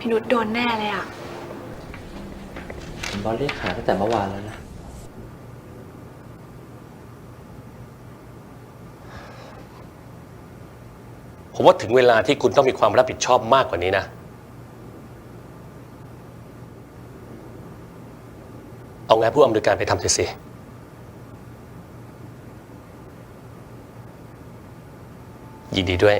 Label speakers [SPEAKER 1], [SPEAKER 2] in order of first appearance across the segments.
[SPEAKER 1] พี่นุชโดนแน่เลยอะ
[SPEAKER 2] บอสเรียกหาตั้งแต่เมื่อวานแล้วนะ
[SPEAKER 3] ผมว่าถึงเวลาที่คุณต้องมีความรับผิดชอบมากกว่านี้นะ เอางานผู้อำนวยการไปทำเถอะสิ ยินดีด้วย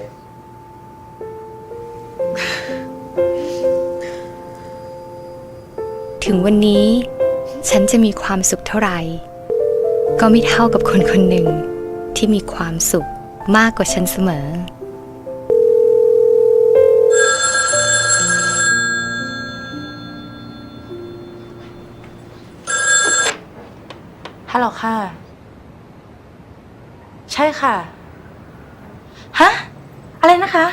[SPEAKER 4] ถึงวันนี้ ฉันจะมีความสุขเท่าไหร่ ก็ไม่เท่ากับคนคนหนึ่งที่มีความสุขมากกว่าฉันเสมอ
[SPEAKER 5] ฮัลโหลค่ะ ใช่ค่ะ ฮะ อะไรนะคะ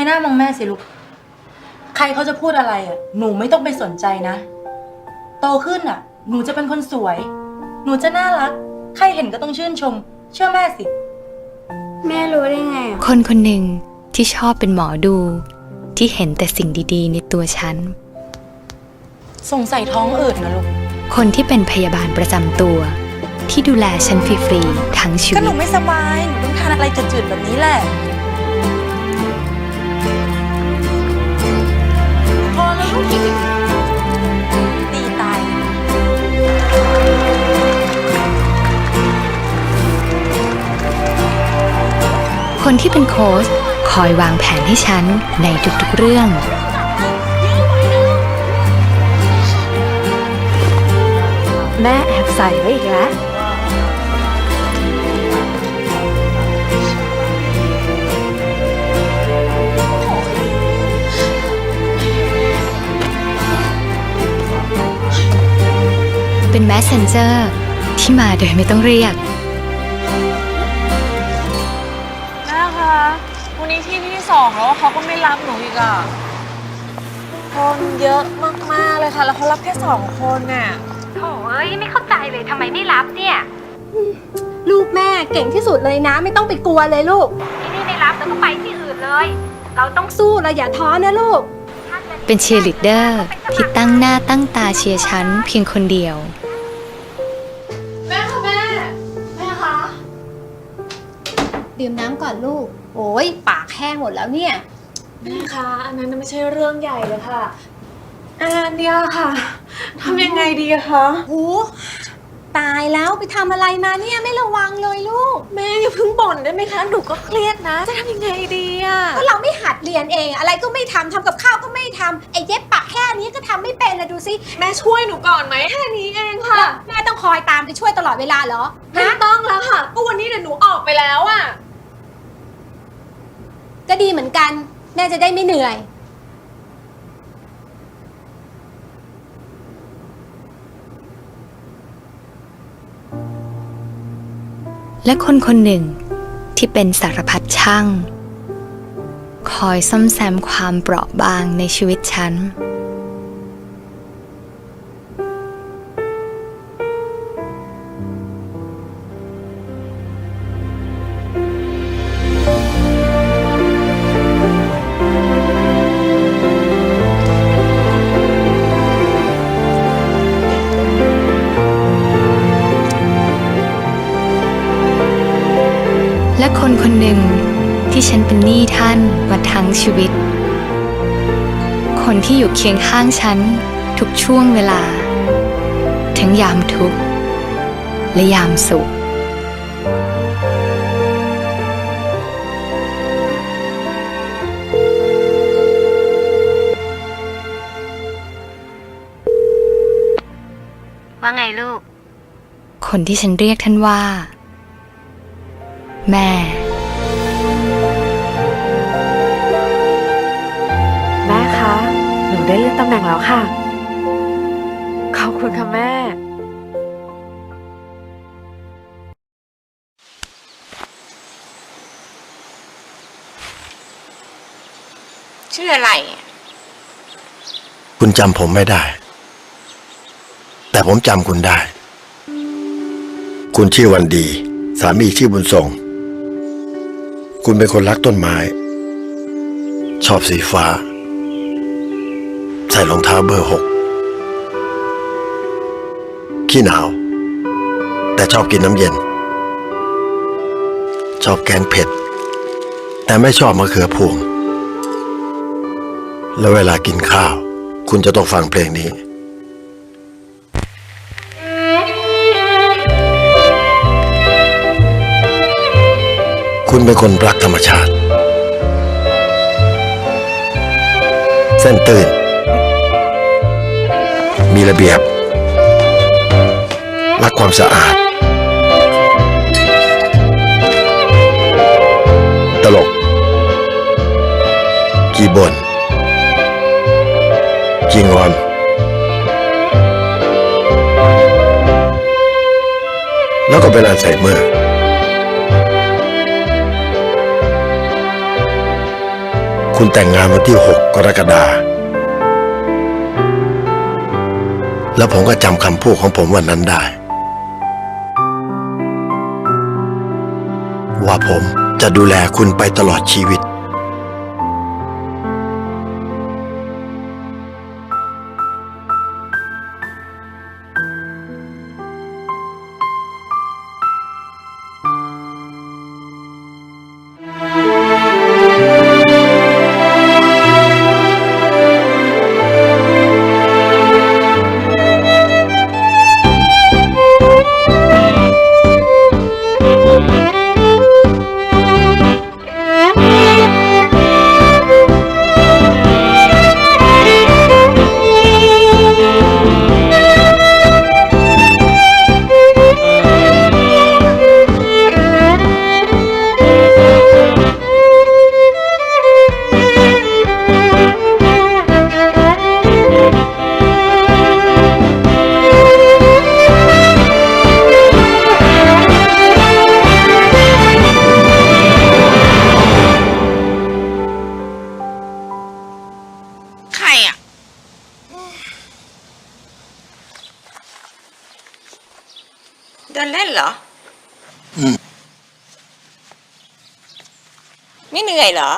[SPEAKER 5] ยหน้ามองแม่สิลูก ใครเขาจะพูดอะไรอะ หนูไม่ต้องไปสนใจนะ โตขึ้นอะ หนูจะเป็นคนสวย หนูจะน่ารัก ใครเห็นก็ต้องชื่นชม เชื่อแม่สิ
[SPEAKER 1] แม่รู้ได้ไงอะ
[SPEAKER 4] คนคนหนึ่งที่ชอบเป็นหมอดู ที่เห็นแต่สิ่งดีๆ ในตัวฉัน
[SPEAKER 5] สงสัยท้องอืดนะลูก
[SPEAKER 4] คนที่เป็นพยาบาลประจำตัว ที่ดูแลฉันฟรีๆทั้งชี
[SPEAKER 5] ก็
[SPEAKER 4] วิ
[SPEAKER 5] หนู
[SPEAKER 4] ต
[SPEAKER 5] ไม่สบาย หนูต้องทานอะไรจืดๆแบบนี้แหละ ตีตาย
[SPEAKER 4] คนที่เป็นโค้ชคอยวางแผนให้ฉันในทุกๆเรื่อง
[SPEAKER 1] แม่แอบใส่ไว้อีกแล้ว
[SPEAKER 4] เป็น messenger ที่มาโดยไม่ต้องเรียก
[SPEAKER 6] แม่คะ วันนี้ที่ที่สองแล้วเขาก็ไม่รับหนูอีกอะคนเยอะมากๆเลยค่ะ แล้วเขารับแค่สองคนน่ะ
[SPEAKER 4] โถ่เอ้ยไม่เข้าใจเลยทำไมไม่รับเนี่ย
[SPEAKER 7] ลูกแม่เก่งที่สุดเลยนะ ไม่ต้องไปกลัวเลยลูก
[SPEAKER 4] ที่นี่ไม่รับแล้วก็ไปที่อื่นเลย เราต้อง
[SPEAKER 7] สู้เราอย่าท้อนะลูก
[SPEAKER 4] เป็นเชียร์ลีดเดอร์ที่ตั้งหน้าตั้งตาเชียร์ฉันเพียงคนเดียว
[SPEAKER 7] อนลูก โอ้ยปากแห้งหมดแล้วเนี่ย
[SPEAKER 6] แม่คะ อันนั้นไม่ใช่เรื่องใหญ่เลยค่ะอันเดียวค่ะทำยังไงดีอะคะ
[SPEAKER 7] โอ้ตายแล้วไปทำอะไรมาเนี่ยไม่ระวังเลยลูก
[SPEAKER 6] แม่อย่าเพิ่งบ่นได้ไหมคะ หนูก็เครียดนะ จะทำยังไงดีอะ
[SPEAKER 7] ก็เราไม่หัดเรียนเองอะไรก็ไม่ทำทำกับข้าวก็ไม่ทำไอ้เย็บปากแค่นี้ก็ทำไม่เป็นนะดูสิ
[SPEAKER 6] แม่ช่วยหนูก่อนไหมแค่นี้เองค่ะ
[SPEAKER 7] แม่ต้องคอยตามไปช่วยตลอดเวลาเหรอ
[SPEAKER 6] ไม่
[SPEAKER 7] ฮะ
[SPEAKER 6] ต้องแล้วค่ะก็วันนี้เดี๋ยวหนูออกไปแล้วอะ
[SPEAKER 7] ก็ดีเหมือนกัน แม่จะได้ไม่เหนื่อย
[SPEAKER 4] และคนคนหนึ่งที่เป็นสารพัดช่าง คอยซ่อมแซมความเปราะบางในชีวิตฉัน คนคนหนึ่งที่ฉันเป็นหนี้ท่านมาทั้งชีวิต คนที่อยู่เคียงข้างฉันทุกช่วงเวลา ทั้งยามทุกข์และยามสุข
[SPEAKER 8] ว่าไงลูก
[SPEAKER 4] คนที่ฉันเรียกท่านว่า แม่
[SPEAKER 6] แม่คะ หนูได้เลื่อนตำแหน่งแล้วค่ะ ขอบคุณค่ะแม่
[SPEAKER 2] ชื่ออะไร
[SPEAKER 8] คุณจำผมไม่ได้ แต่ผมจำคุณได้ คุณชื่อวันดี สามีชื่อบุญทรง คุณเป็นคนรักต้นไม้ ชอบสีฟ้า ใส่รองเท้าเบอร์หกขี้หนาว แต่ชอบกินน้ำเย็น ชอบแกงเผ็ด แต่ไม่ชอบมะเขือพวง แล้วเวลากินข้าว คุณจะต้องฟังเพลงนี้ เป็นคนรักธรรมชาติ เส้นตื่น มีระเบียบ รักความสะอาด ตลก กีบนจีงอนแล้วก็เป็นอัลไซเมอร์ คุณแต่งงานวันที่ 6 กรกฎาคมแล้วผมก็จำคำพูดของผมวันนั้นได้ ว่าผมจะดูแลคุณไปตลอดชีวิต
[SPEAKER 2] เดินเล่นเหรอ
[SPEAKER 8] อืม
[SPEAKER 2] ไม่เหนื่อยเหรอ